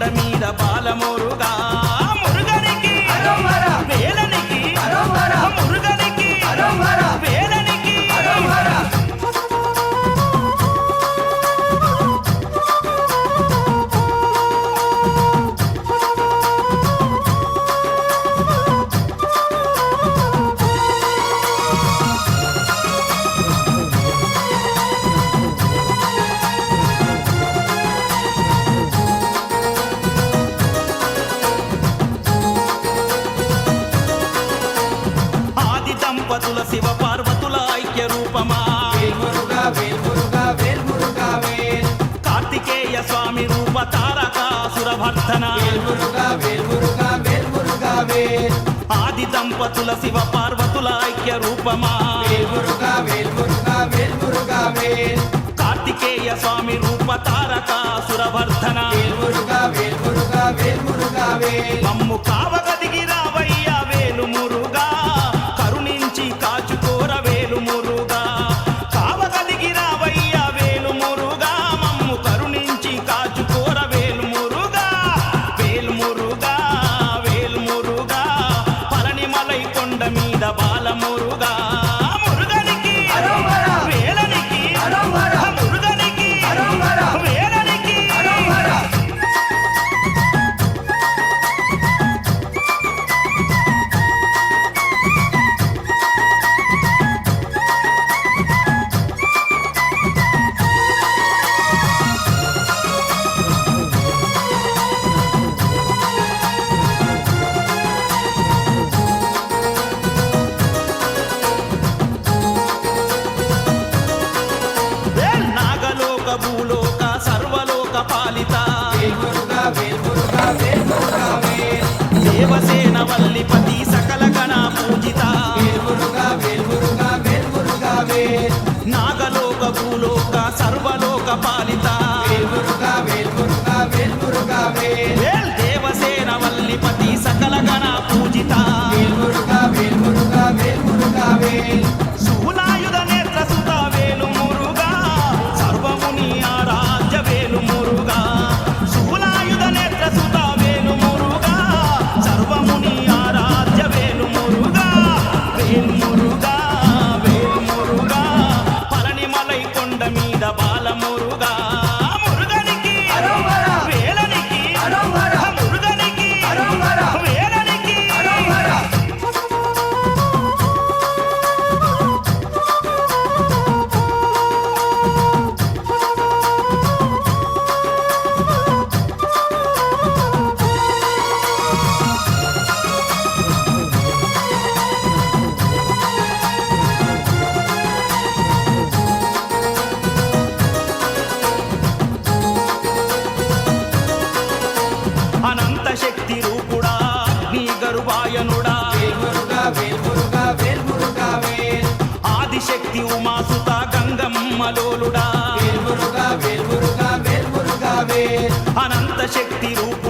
కొండ మీద బాలము తారక ఆది దంపతుల శివ పార్వతుల ఐక్య రూపమా కార్తికేయ స్వామి రూప తారక సురవర్ధన మమ్ము కావ దేవసేన వల్లిపతి సకల గణ పూజిత. నాగలోక భూలోక సర్వలోక పాలిత. దేవసేన వల్లిపతి సకల గణ పూజిత. వేల్ అనంత శక్తి రూపు